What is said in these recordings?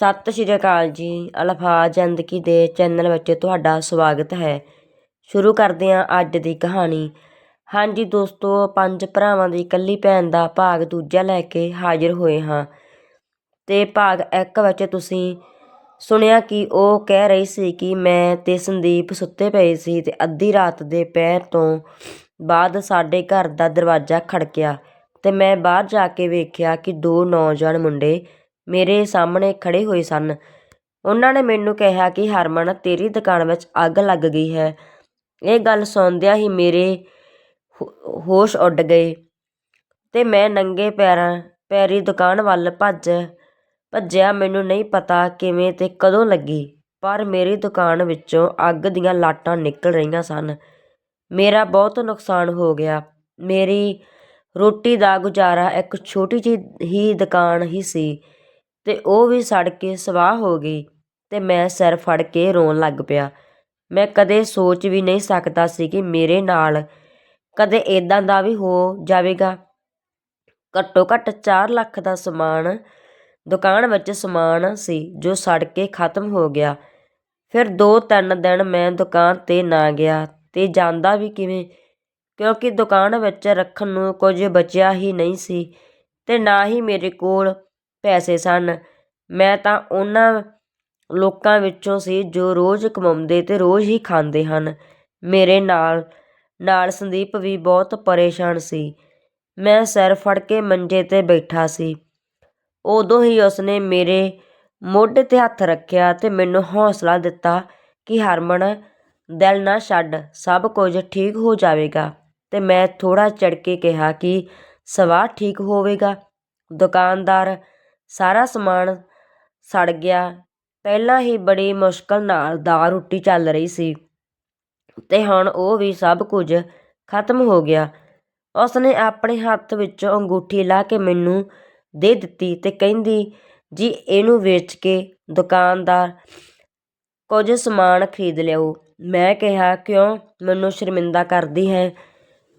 ਸਤਿ ਸ਼੍ਰੀ ਅਕਾਲ ਜੀ। ਅਲਫਾਜ਼ ਜ਼ਿੰਦਗੀ ਦੇ ਚੈਨਲ ਵਿੱਚ ਤੁਹਾਡਾ ਸਵਾਗਤ ਹੈ। ਸ਼ੁਰੂ ਕਰਦੇ ਹਾਂ ਅੱਜ ਦੀ ਕਹਾਣੀ। ਹਾਂਜੀ ਦੋਸਤੋ, ਪੰਜ ਭਰਾਵਾਂ ਦੀ ਇਕੱਲੀ ਭੈਣ ਦਾ ਭਾਗ ਦੂਜਾ ਲੈ ਕੇ ਹਾਜ਼ਰ ਹੋਏ ਹਾਂ। ਤੇ ਭਾਗ ਇੱਕ ਵਿੱਚ ਤੁਸੀਂ ਸੁਣਿਆ ਕਿ ਉਹ ਕਹਿ ਰਹੀ ਸੀ ਕਿ ਮੈਂ ਤੇ ਸੰਦੀਪ ਸੁੱਤੇ ਪਏ ਸੀ ਤੇ ਅੱਧੀ ਰਾਤ ਦੇ ਪੈਰ ਤੋਂ ਬਾਅਦ ਸਾਡੇ ਘਰ ਦਾ ਦਰਵਾਜ਼ਾ ਖੜਕਿਆ ਤੇ ਮੈਂ ਬਾਹਰ ਜਾ ਕੇ ਵੇਖਿਆ ਕਿ ਦੋ ਨੌਜਵਾਨ ਮੁੰਡੇ ਮੇਰੇ ਸਾਹਮਣੇ ਖੜ੍ਹੇ ਹੋਏ ਸਨ। ਉਹਨਾਂ ਨੇ ਮੈਨੂੰ ਕਿਹਾ ਕਿ ਹਰਮਨ, ਤੇਰੀ ਦੁਕਾਨ ਵਿੱਚ ਅੱਗ ਲੱਗ ਗਈ ਹੈ। ਇਹ ਗੱਲ ਸੁਣਦਿਆਂ ਹੀ ਮੇਰੇ ਹੋ- ਹੋਸ਼ ਉੱਡ ਗਏ ਤੇ ਮੈਂ ਨੰਗੇ ਪੈਰਾਂ, ਪੈਰੀ ਦੁਕਾਨ ਵੱਲ ਭੱਜ, ਭੱਜਿਆ। ਮੈਨੂੰ ਨਹੀਂ ਪਤਾ ਕਿਵੇਂ ਤੇ ਕਦੋਂ ਲੱਗੀ, ਪਰ ਮੇਰੀ ਦੁਕਾਨ ਵਿੱਚੋਂ ਅੱਗ ਦੀਆਂ ਲਾਟਾਂ ਨਿਕਲ ਰਹੀਆਂ ਸਨ। ਮੇਰਾ ਬਹੁਤ ਨੁਕਸਾਨ ਹੋ ਗਿਆ। ਮੇਰੀ ਰੋਟੀ ਦਾ ਗੁਜ਼ਾਰਾ ਇੱਕ ਛੋਟੀ ਜਿਹੀ ਹੀ ਦੁਕਾਨ ਹੀ ਸੀ। ਅਤੇ ਉਹ ਵੀ ਸੜ ਕੇ ਸਵਾਹ ਹੋ ਗਈ ਅਤੇ ਮੈਂ ਸਿਰ ਫੜ ਕੇ ਰੋਣ ਲੱਗ ਪਿਆ। ਮੈਂ ਕਦੇ ਸੋਚ ਵੀ ਨਹੀਂ ਸਕਦਾ ਸੀ ਕਿ ਮੇਰੇ ਨਾਲ ਕਦੇ ਇੱਦਾਂ ਦਾ ਵੀ ਹੋ ਜਾਵੇਗਾ। ਘੱਟੋ ਘੱਟ ਚਾਰ ਲੱਖ ਦਾ ਸਮਾਨ, ਦੁਕਾਨ ਵਿੱਚ ਸਮਾਨ ਸੀ ਜੋ ਸੜ ਕੇ ਖਤਮ ਹੋ ਗਿਆ। ਫਿਰ 2-3 ਦਿਨ ਮੈਂ ਦੁਕਾਨ ਤੇ ਨਾ ਗਿਆ ਅਤੇ ਜਾਂਦਾ ਵੀ ਕਿਵੇਂ? ਕਿਉਂਕਿ ਦੁਕਾਨ ਵਿੱਚ ਰੱਖਣ ਨੂੰ ਕੁਝ ਬਚਿਆ ਹੀ ਨਹੀਂ ਸੀ ਅਤੇ ਨਾ ਹੀ ਮੇਰੇ ਕੋਲ ਪੈਸੇ ਸਨ। ਮੈਂ ਤਾਂ ਉਹਨਾਂ ਲੋਕਾਂ ਵਿੱਚੋਂ ਸੀ ਜੋ ਰੋਜ਼ ਕਮਾਉਂਦੇ ਅਤੇ ਰੋਜ਼ ਹੀ ਖਾਂਦੇ ਹਨ। ਮੇਰੇ ਨਾਲ ਨਾਲ ਸੰਦੀਪ ਵੀ ਬਹੁਤ ਪਰੇਸ਼ਾਨ ਸੀ। ਮੈਂ ਸਿਰ ਫੜ ਕੇ ਮੰਜੇ ਤੇ ਬੈਠਾ ਸੀ। ਉਦੋਂ ਹੀ ਉਸਨੇ ਮੇਰੇ ਮੋਢੇ ਤੇ ਹੱਥ ਰੱਖਿਆ ਅਤੇ ਮੈਨੂੰ ਹੌਸਲਾ ਦਿੱਤਾ ਕਿ ਹਰਮਨ, ਦਿਲ ਨਾ ਛੱਡ, ਸਭ ਕੁਝ ਠੀਕ ਹੋ ਜਾਵੇਗਾ। ਅਤੇ ਮੈਂ ਥੋੜ੍ਹਾ ਚੜ ਕੇ ਕਿਹਾ ਕਿ ਸਵਾਹ ਠੀਕ ਹੋਵੇਗਾ। ਦੁਕਾਨਦਾਰ ਸਾਰਾ ਸਮਾਨ ਸੜ ਗਿਆ। ਪਹਿਲਾਂ ਹੀ ਬੜੀ ਮੁਸ਼ਕਲ ਨਾਲ ਦਾਲ ਰੋਟੀ ਚੱਲ ਰਹੀ ਸੀ ਤੇ ਹੁਣ ਉਹ ਵੀ ਸਭ ਕੁਝ ਖਤਮ ਹੋ ਗਿਆ। ਉਸਨੇ ਆਪਣੇ ਹੱਥ ਵਿੱਚੋਂ ਅੰਗੂਠੀ ਲਾ ਕੇ ਮੈਨੂੰ ਦੇ ਦਿੱਤੀ ਤੇ ਕਹਿੰਦੀ, ਜੀ, ਇਹਨੂੰ ਵੇਚ ਕੇ ਦੁਕਾਨਦਾਰ ਕੁਝ ਸਮਾਨ ਖਰੀਦ ਲਿਓ ਮੈਂ ਕਿਹਾ, ਕਿਉਂ? ਮੈਨੂੰ ਸ਼ਰਮਿੰਦਾ ਕਰਦੀ ਹੈ।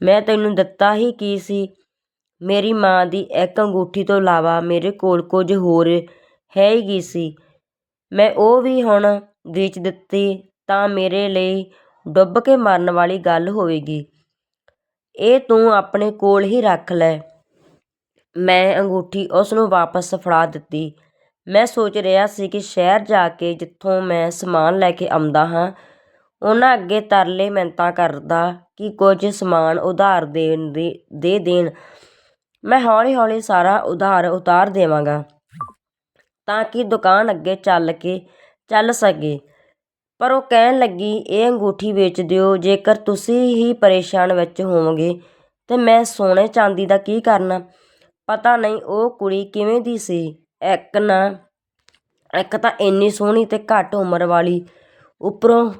ਮੈਂ ਤੈਨੂੰ ਦਿੱਤਾ ਹੀ ਕੀ ਸੀ? ਮੇਰੀ ਮਾਂ ਦੀ ਇੱਕ ਅੰਗੂਠੀ ਤੋਂ ਇਲਾਵਾ ਮੇਰੇ ਕੋਲ ਕੁਝ ਹੋਰ ਹੈ ਹੀ ਸੀ। ਮੈਂ ਉਹ ਵੀ ਹੁਣ ਵੇਚ ਦਿੱਤੀ ਤਾਂ ਮੇਰੇ ਲਈ ਡੁੱਬ ਕੇ ਮਰਨ ਵਾਲੀ ਗੱਲ ਹੋਵੇਗੀ। ਇਹ ਤੂੰ ਆਪਣੇ ਕੋਲ ਹੀ ਰੱਖ ਲੈ। ਮੈਂ ਅੰਗੂਠੀ ਉਸ ਨੂੰ ਵਾਪਸ ਫੜਾ ਦਿੱਤੀ। ਮੈਂ ਸੋਚ ਰਿਹਾ ਸੀ ਕਿ ਸ਼ਹਿਰ ਜਾ ਕੇ ਜਿੱਥੋਂ ਮੈਂ ਸਮਾਨ ਲੈ ਕੇ ਆਉਂਦਾ ਹਾਂ, ਉਹਨਾਂ ਅੱਗੇ ਤਰਲੇ ਮਿੰਨਤਾਂ ਕਰਦਾ ਕਿ ਕੁਝ ਸਮਾਨ ਉਧਾਰ ਦੇਣ ਦੇ ਦੇਣ। ਮੈਂ ਹੌਲੀ ਹੌਲੀ ਸਾਰਾ ਉਧਾਰ ਉਤਾਰ ਦੇਵਾਂਗਾ ਤਾਂ ਕਿ ਦੁਕਾਨ ਅੱਗੇ ਚੱਲ ਕੇ, ਚੱਲ ਸਕੇ। ਪਰ ਉਹ ਕਹਿਣ ਲੱਗੀ, ਇਹ ਅੰਗੂਠੀ ਵੇਚ ਦਿਓ, ਜੇਕਰ ਤੁਸੀਂ ਹੀ ਪਰੇਸ਼ਾਨ ਵਿੱਚ ਹੋਵੋਗੇ, ਤੇ ਮੈਂ ਸੋਨੇ ਚਾਂਦੀ ਦਾ ਕੀ ਕਰਨਾ? ਪਤਾ ਨਹੀਂ ਉਹ ਕੁੜੀ ਕਿਵੇਂ ਦੀ ਸੀ। ਇੱਕ ਨਾ, ਇੱਕ ਤਾਂ ਇੰਨੀ ਸੋਹਣੀ ਤੇ ਘੱਟ ਉਮਰ ਵਾਲੀ, ਉੱਪਰੋਂ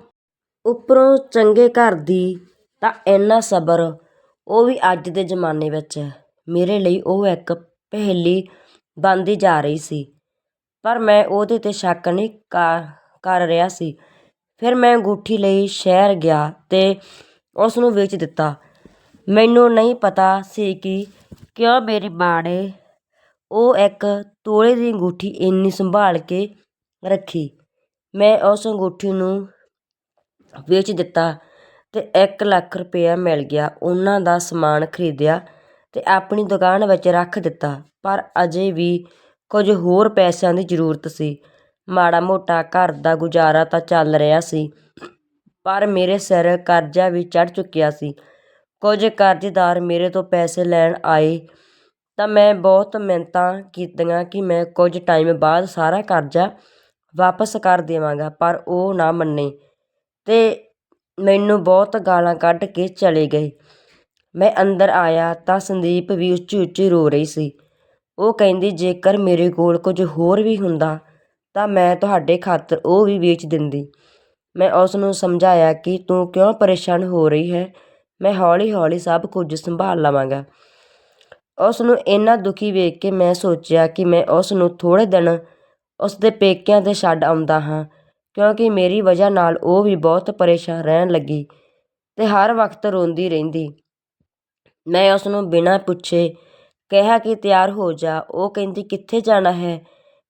ਉੱਪਰੋਂ ਚੰਗੇ ਘਰ ਦੀ ਤਾਂ ਇੰਨਾ ਸਬਰ, ਉਹ ਵੀ ਅੱਜ ਦੇ ਜ਼ਮਾਨੇ ਵਿੱਚ। ਮੇਰੇ ਲਈ ਉਹ ਇੱਕ ਪਹੇਲੀ ਬਣਦੀ ਜਾ ਰਹੀ ਸੀ। ਪਰ ਮੈਂ ਉਹਦੇ ਤੇ ਸ਼ੱਕ ਨਹੀਂ ਕਰ ਕਰ ਰਿਹਾ ਸੀ। ਫਿਰ ਮੈਂ ਅੰਗੂਠੀ ਲਈ ਸ਼ਹਿਰ ਗਿਆ ਅਤੇ ਉਸ ਨੂੰ ਵੇਚ ਦਿੱਤਾ। ਮੈਨੂੰ ਨਹੀਂ ਪਤਾ ਸੀ ਕਿ ਕਿਉਂ ਮੇਰੀ ਮਾਂ ਨੇ ਉਹ ਇੱਕ ਤੋਲੇ ਦੀ ਅੰਗੂਠੀ ਇੰਨੀ ਸੰਭਾਲ ਕੇ ਰੱਖੀ। ਮੈਂ ਉਸ ਅੰਗੂਠੀ ਨੂੰ ਵੇਚ ਦਿੱਤਾ ਅਤੇ ਇੱਕ ਲੱਖ ਰੁਪਇਆ ਮਿਲ ਗਿਆ। ਉਹਨਾਂ ਦਾ ਸਮਾਨ ਖਰੀਦਿਆ ਅਤੇ ਆਪਣੀ ਦੁਕਾਨ ਵਿੱਚ ਰੱਖ ਦਿੱਤਾ। ਪਰ ਅਜੇ ਵੀ ਕੁਝ ਹੋਰ ਪੈਸਿਆਂ ਦੀ ਜ਼ਰੂਰਤ ਸੀ। ਮਾੜਾ ਮੋਟਾ ਘਰ ਦਾ ਗੁਜ਼ਾਰਾ ਤਾਂ ਚੱਲ ਰਿਹਾ ਸੀ, ਪਰ ਮੇਰੇ ਸਿਰ ਕਰਜ਼ਾ ਵੀ ਚੜ੍ਹ ਚੁੱਕਿਆ ਸੀ। ਕੁਝ ਕਰਜ਼ੇਦਾਰ ਮੇਰੇ ਤੋਂ ਪੈਸੇ ਲੈਣ ਆਏ ਤਾਂ ਮੈਂ ਬਹੁਤ ਮਿੰਨਤਾਂ ਕੀਤੀਆਂ ਕਿ ਮੈਂ ਕੁਝ ਟਾਈਮ ਬਾਅਦ ਸਾਰਾ ਕਰਜ਼ਾ ਵਾਪਸ ਕਰ ਦੇਵਾਂਗਾ, ਪਰ ਉਹ ਨਾ ਮੰਨੇ ਅਤੇ ਮੈਨੂੰ ਬਹੁਤ ਗਾਲਾਂ ਕੱਢ ਕੇ ਚਲੇ ਗਏ। ਮੈਂ ਅੰਦਰ ਆਇਆ ਤਾਂ ਸੰਦੀਪ ਵੀ ਉੱਚੀ ਉੱਚੀ ਰੋ ਰਹੀ ਸੀ। ਉਹ ਕਹਿੰਦੀ, ਜੇਕਰ ਮੇਰੇ ਕੋਲ ਕੁਝ ਹੋਰ ਵੀ ਹੁੰਦਾ, ਤਾਂ ਮੈਂ ਤੁਹਾਡੇ ਖਾਤਰ ਉਹ ਵੀ ਵੇਚ ਦਿੰਦੀ। ਮੈਂ ਉਸ ਨੂੰ ਸਮਝਾਇਆ ਕਿ ਤੂੰ ਕਿਉਂ ਪਰੇਸ਼ਾਨ ਹੋ ਰਹੀ ਹੈ? ਮੈਂ ਹੌਲੀ ਹੌਲੀ ਸਭ ਕੁਝ ਸੰਭਾਲ ਲਵਾਂਗਾ। ਉਸ ਨੂੰ ਇੰਨਾ ਦੁਖੀ ਵੇਖ ਕੇ ਮੈਂ ਸੋਚਿਆ ਕਿ ਮੈਂ ਉਸ ਨੂੰ ਥੋੜ੍ਹੇ ਦਿਨ ਉਸ ਦੇ ਪੇਕਿਆਂ 'ਤੇ ਛੱਡ ਆਉਂਦਾ ਹਾਂ, ਕਿਉਂਕਿ ਮੇਰੀ ਵਜ੍ਹਾ ਨਾਲ ਉਹ ਵੀ ਬਹੁਤ ਪਰੇਸ਼ਾਨ ਰਹਿਣ ਲੱਗੀ ਤੇ ਹਰ ਵਕਤ ਰੋਂਦੀ ਰਹਿੰਦੀ। ਮੈਂ ਉਸਨੂੰ ਬਿਨਾਂ ਪੁੱਛੇ ਕਿਹਾ ਕਿ ਤਿਆਰ ਹੋ ਜਾ। ਉਹ ਕਹਿੰਦੀ, ਕਿੱਥੇ ਜਾਣਾ ਹੈ?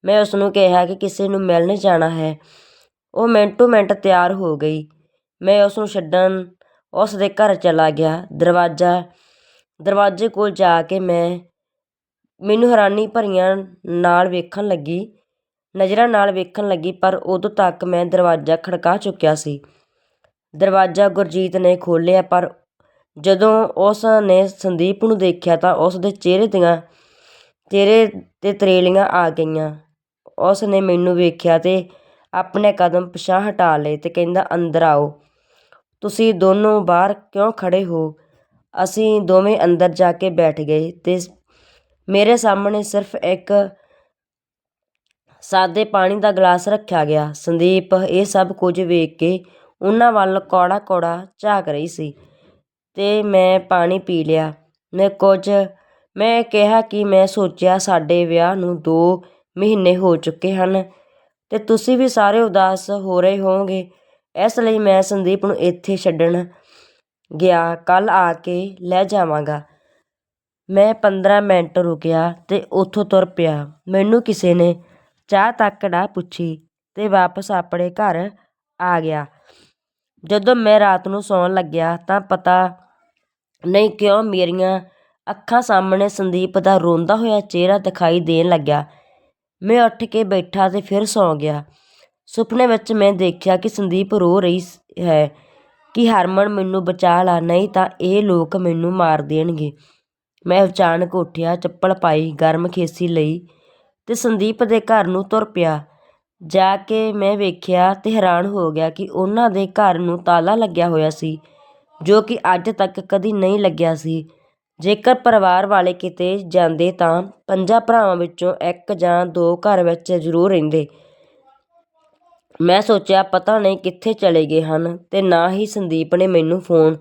ਮੈਂ ਉਸਨੂੰ ਕਿਹਾ ਕਿ ਕਿਸੇ ਨੂੰ ਮਿਲਣ ਜਾਣਾ ਹੈ। ਉਹ ਮਿੰਟੋ ਮਿੰਟ ਤਿਆਰ ਹੋ ਗਈ। ਮੈਂ ਉਸਨੂੰ ਛੱਡਣ ਉਸ ਦੇ ਘਰ ਚਲਾ ਗਿਆ। ਦਰਵਾਜ਼ਾ, ਦਰਵਾਜ਼ੇ ਕੋਲ ਜਾ ਕੇ ਮੈਂ ਮੈਨੂੰ ਹੈਰਾਨੀ ਭਰੀਆਂ ਨਾਲ ਵੇਖਣ ਲੱਗੀ, ਨਜ਼ਰਾਂ ਨਾਲ ਵੇਖਣ ਲੱਗੀ, ਪਰ ਉਦੋਂ ਤੱਕ ਮੈਂ ਦਰਵਾਜ਼ਾ ਖੜਕਾ ਚੁੱਕਿਆ ਸੀ। ਦਰਵਾਜ਼ਾ ਗੁਰਜੀਤ ਨੇ ਖੋਲ੍ਹਿਆ, ਪਰ ਜਦੋਂ ਉਸ ਨੇ ਸੰਦੀਪ ਨੂੰ ਦੇਖਿਆ ਤਾਂ ਉਸ ਦੇ ਚਿਹਰੇ ਦੀਆਂ, ਚਿਹਰੇ 'ਤੇ ਤਰੇਲੀਆਂ ਆ ਗਈਆਂ। ਉਸ ਨੇ ਮੈਨੂੰ ਵੇਖਿਆ ਤੇ ਆਪਣੇ ਕਦਮ ਪਿਛਾਂਹ ਹਟਾ ਲਏ ਤੇ ਕਹਿੰਦਾ, ਅੰਦਰ ਆਓ। ਤੁਸੀਂ ਦੋਨੋਂ ਬਾਹਰ ਕਿਉਂ ਖੜ੍ਹੇ ਹੋ? ਅਸੀਂ ਦੋਵੇਂ ਅੰਦਰ ਜਾ ਕੇ ਬੈਠ ਗਏ ਤੇ ਮੇਰੇ ਸਾਹਮਣੇ ਸਿਰਫ ਇੱਕ ਸਾਦੇ ਪਾਣੀ ਦਾ ਗਲਾਸ ਰੱਖਿਆ ਗਿਆ। ਸੰਦੀਪ ਇਹ ਸਭ ਕੁਝ ਵੇਖ ਕੇ ਉਹਨਾਂ ਵੱਲ ਕੌੜਾ ਕੌੜਾ ਝਾਕ ਰਹੀ ਸੀ। ਤੇ ਮੈਂ ਪਾਣੀ ਪੀ ਲਿਆ। ਮੈਂ ਕੁਝ, ਮੈਂ ਕਿਹਾ ਕਿ ਮੈਂ ਸੋਚਿਆ ਸਾਡੇ ਵਿਆਹ ਨੂੰ ਦੋ ਮਹੀਨੇ ਹੋ ਚੁੱਕੇ ਹਨ ਅਤੇ ਤੁਸੀਂ ਵੀ ਸਾਰੇ ਉਦਾਸ ਹੋ ਰਹੇ ਹੋਵੋਗੇ। ਇਸ ਲਈ ਮੈਂ ਸੰਦੀਪ ਨੂੰ ਇੱਥੇ ਛੱਡਣ ਗਿਆ। ਕੱਲ੍ਹ ਆ ਕੇ ਲੈ ਜਾਵਾਂਗਾ। ਮੈਂ 15 ਮਿੰਟ ਰੁਕਿਆ ਅਤੇ ਉੱਥੋਂ ਤੁਰ ਪਿਆ। ਮੈਨੂੰ ਕਿਸੇ ਨੇ ਚਾਹ ਤੱਕ ਨਾ ਪੁੱਛੀ ਅਤੇ ਵਾਪਸ ਆਪਣੇ ਘਰ ਆ ਗਿਆ। ਜਦੋਂ ਮੈਂ ਰਾਤ ਨੂੰ ਸੌਣ ਲੱਗਿਆ ਤਾਂ ਪਤਾ ਨਹੀਂ ਕਿਉਂ ਮੇਰੀਆਂ ਅੱਖਾਂ ਸਾਹਮਣੇ ਸੰਦੀਪ ਦਾ ਰੋਂਦਾ ਹੋਇਆ ਚਿਹਰਾ ਦਿਖਾਈ ਦੇਣ ਲੱਗਿਆ। ਮੈਂ ਉੱਠ ਕੇ ਬੈਠਾ ਅਤੇ ਫਿਰ ਸੌਂ ਗਿਆ। ਸੁਪਨੇ ਵਿੱਚ ਮੈਂ ਦੇਖਿਆ ਕਿ ਸੰਦੀਪ ਰੋ ਰਹੀ ਹੈ ਕਿ ਹਰਮਨ ਮੈਨੂੰ ਬਚਾ ਲਾ, ਨਹੀਂ ਤਾਂ ਇਹ ਲੋਕ ਮੈਨੂੰ ਮਾਰ ਦੇਣਗੇ। ਮੈਂ ਅਚਾਨਕ ਉੱਠਿਆ, ਚੱਪਲ ਪਾਈ, ਗਰਮ ਖੇਸੀ ਲਈ ਤੇ ਸੰਦੀਪ ਦੇ ਘਰ ਨੂੰ ਤੁਰ ਪਿਆ। ਜਾ ਕੇ ਮੈਂ ਵੇਖਿਆ ਤੇ ਹੈਰਾਨ ਹੋ ਗਿਆ ਕਿ ਉਹਨਾਂ ਦੇ ਘਰ ਨੂੰ ਤਾਲਾ ਲੱਗਿਆ ਹੋਇਆ ਸੀ। ਜੋ ਕਿ ਅੱਜ ਤੱਕ ਕਦੀ ਨਹੀਂ ਲੱਗਿਆ ਸੀ। ਜੇਕਰ ਪਰਿਵਾਰ ਵਾਲੇ ਕਿਤੇ ਜਾਂਦੇ ਤਾਂ ਪੰਜਾਂ ਭਰਾਵਾਂ ਵਿੱਚੋਂ ਇੱਕ ਜਾਂ ਦੋ ਘਰ ਵਿੱਚ ਜ਼ਰੂਰ ਰਹਿੰਦੇ। ਮੈਂ ਸੋਚਿਆ, ਪਤਾ ਨਹੀਂ ਕਿੱਥੇ ਚਲੇ ਗਏ ਹਨ ਤੇ ਨਾ ਹੀ ਸੰਦੀਪ ਨੇ ਮੈਨੂੰ ਫੋਨ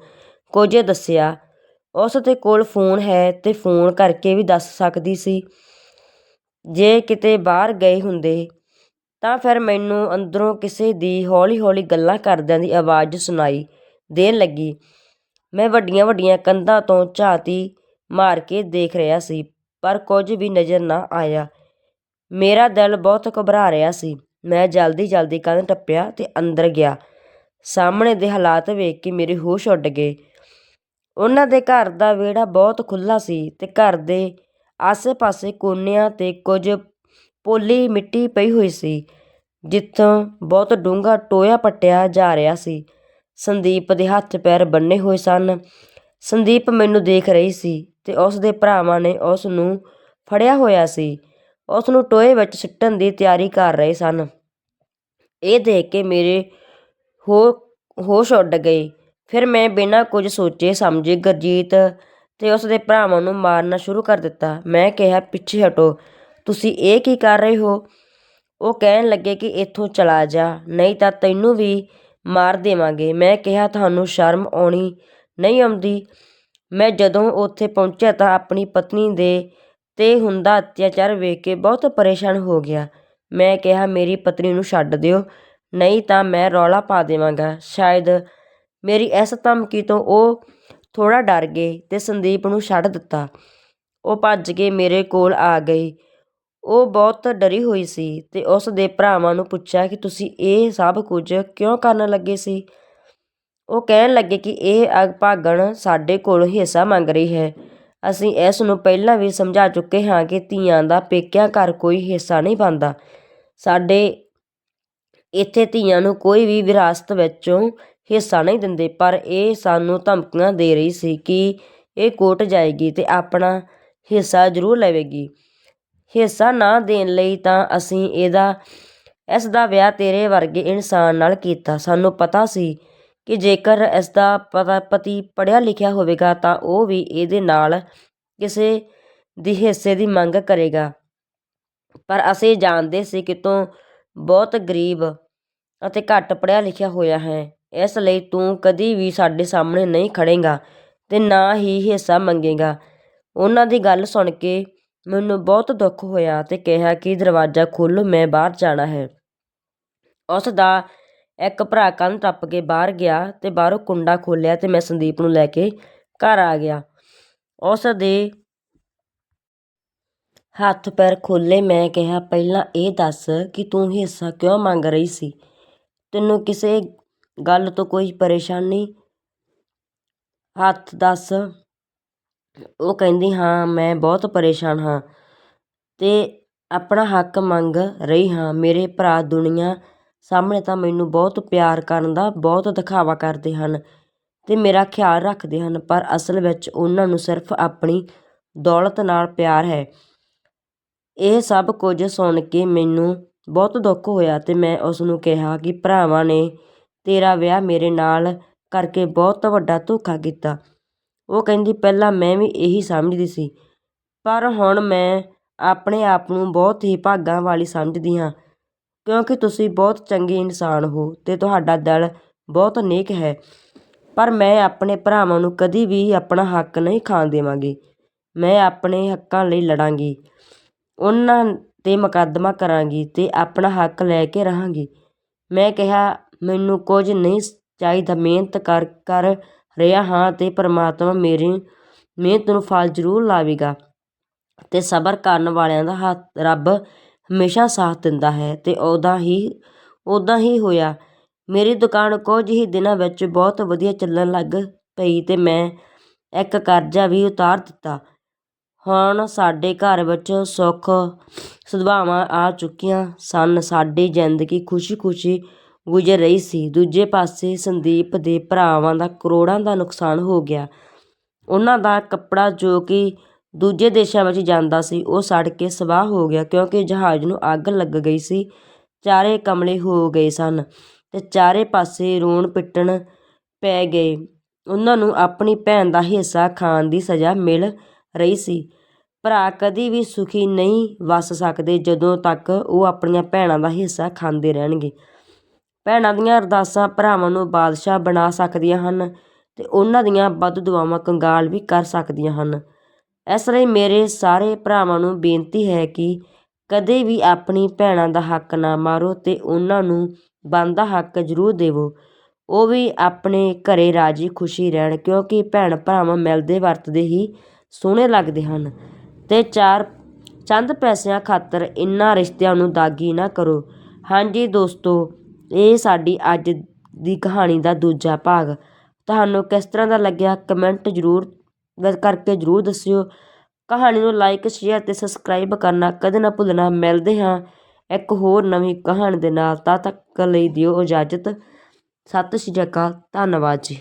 ਕੁਝ ਦੱਸਿਆ। ਉਸ ਦੇ ਕੋਲ ਫੋਨ ਹੈ ਤੇ ਫੋਨ ਕਰਕੇ ਵੀ ਦੱਸ ਸਕਦੀ ਸੀ। ਜੇ ਕਿਤੇ ਬਾਹਰ ਗਏ ਹੁੰਦੇ ਤਾਂ ਫਿਰ ਮੈਨੂੰ ਅੰਦਰੋਂ ਕਿਸੇ ਦੀ ਹੌਲੀ-ਹੌਲੀ ਗੱਲਾਂ ਕਰਦਿਆਂ ਦੀ ਆਵਾਜ਼ ਸੁਣਾਈ। ਦੇਣ ਲੱਗੀ। ਮੈਂ ਵੱਡੀਆਂ ਵੱਡੀਆਂ ਕੰਧਾਂ ਤੋਂ ਝਾਤੀ ਮਾਰ ਕੇ ਦੇਖ ਰਿਹਾ ਸੀ, ਪਰ ਕੁਝ ਵੀ ਨਜ਼ਰ ਨਾ ਆਇਆ। ਮੇਰਾ ਦਿਲ ਬਹੁਤ ਘਬਰਾ ਰਿਹਾ ਸੀ। ਮੈਂ ਜਲਦੀ ਜਲਦੀ ਕੰਧ ਟੱਪਿਆ ਤੇ ਅੰਦਰ ਗਿਆ। ਸਾਹਮਣੇ ਦੇ ਹਾਲਾਤ ਵੇਖ ਕੇ ਮੇਰੇ ਹੋਸ਼ ਉੱਡ ਗਏ। ਉਹਨਾਂ ਦੇ ਘਰ ਦਾ ਵਿਹੜਾ ਬਹੁਤ ਖੁੱਲ੍ਹਾ ਸੀ ਤੇ ਘਰ ਦੇ ਆਸੇ-ਪਾਸੇ ਕੋਨਿਆਂ ਤੇ ਕੁਝ ਪੋਲੀ ਮਿੱਟੀ ਪਈ ਹੋਈ ਸੀ, ਜਿੱਥੋਂ ਬਹੁਤ ਡੂੰਘਾ ਟੋਇਆ ਪੱਟਿਆ ਜਾ ਰਿਹਾ ਸੀ। ਸੰਦੀਪ ਦੇ ਹੱਥ ਪੈਰ ਬੰਨੇ ਹੋਏ ਸਨ। ਸੰਦੀਪ ਮੈਨੂੰ ਦੇਖ ਰਹੀ ਸੀ ਤੇ ਉਸ ਦੇ ਭਰਾਵਾਂ ਨੇ ਉਸ ਨੂੰ ਫੜਿਆ ਹੋਇਆ ਸੀ। ਉਸ ਨੂੰ ਟੋਏ ਵਿੱਚ ਸੁੱਟਣ ਦੀ ਤਿਆਰੀ ਕਰ ਰਹੇ ਸਨ। ਇਹ ਦੇਖ ਕੇ ਮੇਰੇ ਹੋ, ਹੋਸ਼ ਉੱਡ ਗਏ। ਫਿਰ ਮੈਂ ਬਿਨਾਂ ਕੁਝ ਸੋਚੇ ਸਮਝੇ ਗੁਰਜੀਤ ਤੇ ਉਸ ਦੇ ਭਰਾਵਾਂ ਨੂੰ ਮਾਰਨਾ ਸ਼ੁਰੂ ਕਰ ਦਿੱਤਾ। ਮੈਂ ਕਿਹਾ, ਪਿੱਛੇ ਹਟੋ, ਤੁਸੀਂ ਇਹ ਕੀ ਕਰ ਰਹੇ ਹੋ? ਉਹ ਕਹਿਣ ਲੱਗੇ ਕਿ ਇੱਥੋਂ ਚਲਾ ਜਾ, ਨਹੀਂ ਤਾਂ ਤੈਨੂੰ ਵੀ ਮਾਰ ਦੇਵਾਂਗੇ। ਮੈਂ ਕਿਹਾ, ਤੁਹਾਨੂੰ ਸ਼ਰਮ ਆਉਣੀ ਨਹੀਂ ਆਉਂਦੀ। ਮੈਂ ਜਦੋਂ ਉੱਥੇ ਪਹੁੰਚਿਆ ਤਾਂ ਆਪਣੀ ਪਤਨੀ ਦੇ ਤੇ ਹੁੰਦਾ ਅਤਿਆਚਾਰ ਵੇਖ ਕੇ ਬਹੁਤ ਪਰੇਸ਼ਾਨ ਹੋ ਗਿਆ। ਮੈਂ ਕਿਹਾ, ਮੇਰੀ ਪਤਨੀ ਨੂੰ ਛੱਡ ਦਿਓ। ਨਹੀਂ ਤਾਂ ਮੈਂ ਰੌਲਾ ਪਾ ਦੇਵਾਂਗਾ। ਸ਼ਾਇਦ ਮੇਰੀ ਇਸ ਧਮਕੀ ਤੋਂ ਉਹ ਥੋੜ੍ਹਾ ਡਰ ਗਏ ਅਤੇ ਸੰਦੀਪ ਨੂੰ ਛੱਡ ਦਿੱਤਾ। ਉਹ ਭੱਜ ਕੇ ਮੇਰੇ ਕੋਲ ਆ ਗਈ। ਉਹ ਬਹੁਤ ਡਰੀ ਹੋਈ ਸੀ ਅਤੇ ਉਸ ਦੇ ਭਰਾਵਾਂ ਨੂੰ ਪੁੱਛਿਆ ਕਿ ਤੁਸੀਂ ਇਹ ਸਭ ਕੁਝ ਕਿਉਂ ਕਰਨ ਲੱਗੇ ਸੀ? ਉਹ ਕਹਿਣ ਲੱਗੇ ਕਿ ਇਹ ਅਭਾਗਣ ਸਾਡੇ ਕੋਲੋਂ ਹਿੱਸਾ ਮੰਗ ਰਹੀ ਹੈ। ਅਸੀਂ ਇਸ ਨੂੰ ਪਹਿਲਾਂ ਵੀ ਸਮਝਾ ਚੁੱਕੇ ਹਾਂ ਕਿ ਧੀਆਂ ਦਾ ਪੇਕਿਆਂ ਘਰ ਕੋਈ ਹਿੱਸਾ ਨਹੀਂ ਬਣਦਾ। ਸਾਡੇ ਇੱਥੇ ਧੀਆਂ ਨੂੰ ਕੋਈ ਵੀ ਵਿਰਾਸਤ ਵਿੱਚੋਂ ਹਿੱਸਾ ਨਹੀਂ ਦਿੰਦੇ, ਪਰ ਇਹ ਸਾਨੂੰ ਧਮਕੀਆਂ ਦੇ ਰਹੀ ਸੀ ਕਿ ਇਹ ਕੋਟ ਜਾਏਗੀ ਤੇ ਆਪਣਾ ਹਿੱਸਾ ਜ਼ਰੂਰ ਲਵੇਗੀ। ਹਿੱਸਾ ਨਾ ਦੇਣ ਲਈ ਤਾਂ ਅਸੀਂ ਇਹਦਾ ਇਸ ਦਾ ਵਿਆਹ ਤੇਰੇ ਵਰਗੇ ਇਨਸਾਨ ਨਾਲ ਕੀਤਾ। ਸਾਨੂੰ ਪਤਾ ਸੀ ਕਿ ਜੇਕਰ ਇਸ ਦਾ ਪਤਾ, ਪਤੀ ਪੜ੍ਹਿਆ ਲਿਖਿਆ ਹੋਵੇਗਾ ਤਾਂ ਉਹ ਵੀ ਇਹਦੇ ਨਾਲ ਕਿਸੇ ਦੀ ਹਿੱਸੇ ਦੀ ਮੰਗ ਕਰੇਗਾ। ਪਰ ਅਸੀਂ ਜਾਣਦੇ ਸੀ ਕਿ ਤੂੰ ਬਹੁਤ ਗਰੀਬ ਅਤੇ ਘੱਟ ਪੜ੍ਹਿਆ ਲਿਖਿਆ ਹੋਇਆ ਹੈ। ਇਸ ਲਈ ਤੂੰ ਕਦੀ ਵੀ ਸਾਡੇ ਸਾਹਮਣੇ ਨਹੀਂ ਖੜੇਗਾ ਤੇ ਨਾ ਹੀ ਹਿੱਸਾ ਮੰਗੇਗਾ। ਉਹਨਾਂ ਦੀ ਗੱਲ ਸੁਣ ਕੇ ਮੈਨੂੰ ਬਹੁਤ ਦੁੱਖ ਹੋਇਆ ਤੇ ਕਿਹਾ ਕਿ ਦਰਵਾਜ਼ਾ ਖੋਲ੍ਹੋ, ਮੈਂ ਬਾਹਰ ਜਾਣਾ ਹੈ। ਉਸ ਦਾ ਇੱਕ ਭਰਾ ਕੰਧ ਟੱਪ ਕੇ ਬਾਹਰ ਗਿਆ ਤੇ ਬਾਹਰੋਂ ਕੁੰਡਾ ਖੋਲ੍ਹਿਆ ਤੇ ਮੈਂ ਸੰਦੀਪ ਨੂੰ ਲੈ ਕੇ ਘਰ ਆ ਗਿਆ। ਉਸ ਦੇ ਹੱਥ ਪੈਰ ਖੋਲ੍ਹੇ, ਮੈਂ ਕਿਹਾ, ਪਹਿਲਾਂ ਇਹ ਦੱਸ ਕਿ ਤੂੰ ਹਿੱਸਾ ਕਿਉਂ ਮੰਗ ਰਹੀ ਸੀ? ਤੈਨੂੰ ਕਿਸੇ ਗੱਲ ਤੋਂ ਕੋਈ ਪਰੇਸ਼ਾਨੀ? ਹੱਥ ਦੱਸ ਉਹ ਕਹਿੰਦੀ, ਹਾਂ, ਮੈਂ ਬਹੁਤ ਪਰੇਸ਼ਾਨ ਹਾਂ ਅਤੇ ਆਪਣਾ ਹੱਕ ਮੰਗ ਰਹੀ ਹਾਂ। ਮੇਰੇ ਭਰਾ ਦੁਨੀਆ ਸਾਹਮਣੇ ਤਾਂ ਮੈਨੂੰ ਬਹੁਤ ਪਿਆਰ ਕਰਨ ਦਾ, ਬਹੁਤ ਦਿਖਾਵਾ ਕਰਦੇ ਹਨ ਅਤੇ ਮੇਰਾ ਖਿਆਲ ਰੱਖਦੇ ਹਨ, ਪਰ ਅਸਲ ਵਿੱਚ ਉਹਨਾਂ ਨੂੰ ਸਿਰਫ ਆਪਣੀ ਦੌਲਤ ਨਾਲ ਪਿਆਰ ਹੈ। ਇਹ ਸਭ ਕੁਝ ਸੁਣ ਕੇ ਮੈਨੂੰ ਬਹੁਤ ਦੁੱਖ ਹੋਇਆ ਅਤੇ ਮੈਂ ਉਸ ਨੂੰ ਕਿਹਾ ਕਿ, ਭਰਾਵਾਂ ਨੇ ਤੇਰਾ ਵਿਆਹ ਮੇਰੇ ਨਾਲ ਕਰਕੇ ਬਹੁਤ ਵੱਡਾ ਧੋਖਾ ਕੀਤਾ। ਉਹ ਕਹਿੰਦੀ, ਪਹਿਲਾਂ ਮੈਂ ਵੀ ਇਹੀ ਸਮਝਦੀ ਸੀ, ਪਰ ਹੁਣ ਮੈਂ ਆਪਣੇ ਆਪ ਨੂੰ ਬਹੁਤ ਹੀ ਭਾਗਾਂ ਵਾਲੀ ਸਮਝਦੀ ਹਾਂ, ਕਿਉਂਕਿ ਤੁਸੀਂ ਬਹੁਤ ਚੰਗੇ ਇਨਸਾਨ ਹੋ ਅਤੇ ਤੁਹਾਡਾ ਦਿਲ ਬਹੁਤ ਨੇਕ ਹੈ, ਪਰ ਮੈਂ ਆਪਣੇ ਭਰਾਵਾਂ ਨੂੰ ਕਦੀ ਵੀ ਆਪਣਾ ਹੱਕ ਨਹੀਂ ਖਾਣ ਦੇਵਾਂਗੀ। ਮੈਂ ਆਪਣੇ ਹੱਕਾਂ ਲਈ ਲੜਾਂਗੀ, ਉਹਨਾਂ 'ਤੇ ਮੁਕੱਦਮਾ ਕਰਾਂਗੀ ਤੇ ਆਪਣਾ ਹੱਕ ਲੈ ਕੇ ਰਹਾਂਗੀ। ਮੈਂ ਕਿਹਾ, ਮੈਨੂੰ ਕੁਝ ਨਹੀਂ ਚਾਹੀਦਾ, ਮਿਹਨਤ ਕਰ ਕਰ ਰਿਹਾ ਹਾਂ ਤੇ ਪ੍ਰਮਾਤਮਾ ਮੇਰੀ ਮਿਹਨਤ ਨੂੰ ਫਲ ਜ਼ਰੂਰ ਲਾਵੇਗਾ ਤੇ ਸਬਰ ਕਰਨ ਵਾਲਿਆਂ ਦਾ ਹੱਥ ਰੱਬ ਹਮੇਸ਼ਾ ਸਾਥ ਦਿੰਦਾ ਹੈ ਤੇ ਉਹਦਾ ਹੀ ਉੱਦਾਂ ਹੀ ਹੋਇਆ। ਮੇਰੀ ਦੁਕਾਨ ਕੁਝ ਹੀ ਦਿਨਾਂ ਵਿੱਚ ਬਹੁਤ ਵਧੀਆ ਚੱਲਣ ਲੱਗ ਪਈ ਤੇ ਮੈਂ ਇੱਕ ਕਰਜ਼ਾ ਵੀ ਉਤਾਰ ਦਿੱਤਾ। ਹੁਣ ਸਾਡੇ ਘਰ ਵਿੱਚ ਸੁੱਖ ਸਦਭਾਵਾਂ ਆ ਚੁੱਕੀਆਂ ਸਨ, ਸਾਡੀ ਜ਼ਿੰਦਗੀ ਖੁਸ਼ੀ-ਖੁਸ਼ੀ ਗੁਜ਼ਰ ਰਹੀ ਸੀ। ਦੂਜੇ ਪਾਸੇ ਸੰਦੀਪ ਦੇ ਭਰਾਵਾਂ ਦਾ ਕਰੋੜਾਂ ਦਾ ਨੁਕਸਾਨ ਹੋ ਗਿਆ। ਉਹਨਾਂ ਦਾ ਕੱਪੜਾ ਜੋ ਕਿ ਦੂਜੇ ਦੇਸ਼ਾਂ ਵਿੱਚ ਜਾਂਦਾ ਸੀ, ਉਹ ਸੜ ਕੇ ਸਵਾਹ ਹੋ ਗਿਆ ਕਿਉਂਕਿ ਜਹਾਜ਼ ਨੂੰ ਅੱਗ ਲੱਗ ਗਈ ਸੀ। ਚਾਰੇ ਕਮਲੇ ਹੋ ਗਏ ਸਨ ਤੇ ਚਾਰੇ ਪਾਸੇ ਰੋਣ ਪਿੱਟਣ ਪੈ ਗਏ। ਉਹਨਾਂ ਨੂੰ ਆਪਣੀ ਭੈਣ ਦਾ ਹਿੱਸਾ ਖਾਣ ਦੀ ਸਜ਼ਾ ਮਿਲ ਰਹੀ ਸੀ। ਭਰਾ ਕਦੀ ਵੀ ਸੁਖੀ ਨਹੀਂ ਵੱਸ ਸਕਦੇ ਜਦੋਂ ਤੱਕ ਉਹ ਆਪਣੀਆਂ ਭੈਣਾਂ ਦਾ ਹਿੱਸਾ ਖਾਂਦੇ ਰਹਿਣਗੇ। ਭੈਣਾਂ ਦੀਆਂ ਅਰਦਾਸਾਂ ਭਰਾਵਾਂ ਨੂੰ ਬਾਦਸ਼ਾਹ ਬਣਾ ਸਕਦੀਆਂ ਹਨ ਅਤੇ ਉਹਨਾਂ ਦੀਆਂ ਵੱਧ ਦੁਆਵਾਂ ਕੰਗਾਲ ਵੀ ਕਰ ਸਕਦੀਆਂ ਹਨ। ਇਸ ਲਈ ਮੇਰੇ ਸਾਰੇ ਭਰਾਵਾਂ ਨੂੰ ਬੇਨਤੀ ਹੈ ਕਿ ਕਦੇ ਵੀ ਆਪਣੀ ਭੈਣਾਂ ਦਾ ਹੱਕ ਨਾ ਮਾਰੋ ਅਤੇ ਉਹਨਾਂ ਨੂੰ ਬਣਦਾ ਹੱਕ ਜ਼ਰੂਰ ਦੇਵੋ। ਉਹ ਵੀ ਆਪਣੇ ਘਰ ਰਾਜੀ ਖੁਸ਼ੀ ਰਹਿਣ ਕਿਉਂਕਿ ਭੈਣ ਭਰਾਵਾਂ ਮਿਲਦੇ ਵਰਤਦੇ ਹੀ ਸੋਹਣੇ ਲੱਗਦੇ ਹਨ ਅਤੇ ਚਾਰ ਚੰਦ ਪੈਸਿਆਂ ਖਾਤਰ ਇਹਨਾਂ ਰਿਸ਼ਤਿਆਂ ਨੂੰ ਦਾਗੀ ਨਾ ਕਰੋ। ਹਾਂਜੀ ਦੋਸਤੋ ਇਹ ਸਾਡੀ ਅੱਜ ਦੀ ਕਹਾਣੀ ਦਾ ਦੂਜਾ ਭਾਗ। ਤੁਹਾਨੂੰ ਕਿਸ ਤਰ੍ਹਾਂ ਦਾ ਲੱਗਿਆ ਕਮੈਂਟ ਜ਼ਰੂਰ ਕਰਕੇ ਜ਼ਰੂਰ ਦੱਸਿਓ। ਕਹਾਣੀ ਨੂੰ ਲਾਈਕ, ਸ਼ੇਅਰ ਤੇ ਸਬਸਕ੍ਰਾਈਬ ਕਰਨਾ ਕਦੇ ਨਾ ਭੁੱਲਣਾ। ਮਿਲਦੇ ਹਾਂ ਇੱਕ ਹੋਰ ਨਵੀਂ ਕਹਾਣੀ ਦੇ ਨਾਲ। ਤਦ ਤੱਕ ਲਈ ਦਿਓ ਇਜਾਜ਼ਤ। ਸਤਿ ਸ਼੍ਰੀ ਅਕਾਲ। ਧੰਨਵਾਦ ਜੀ।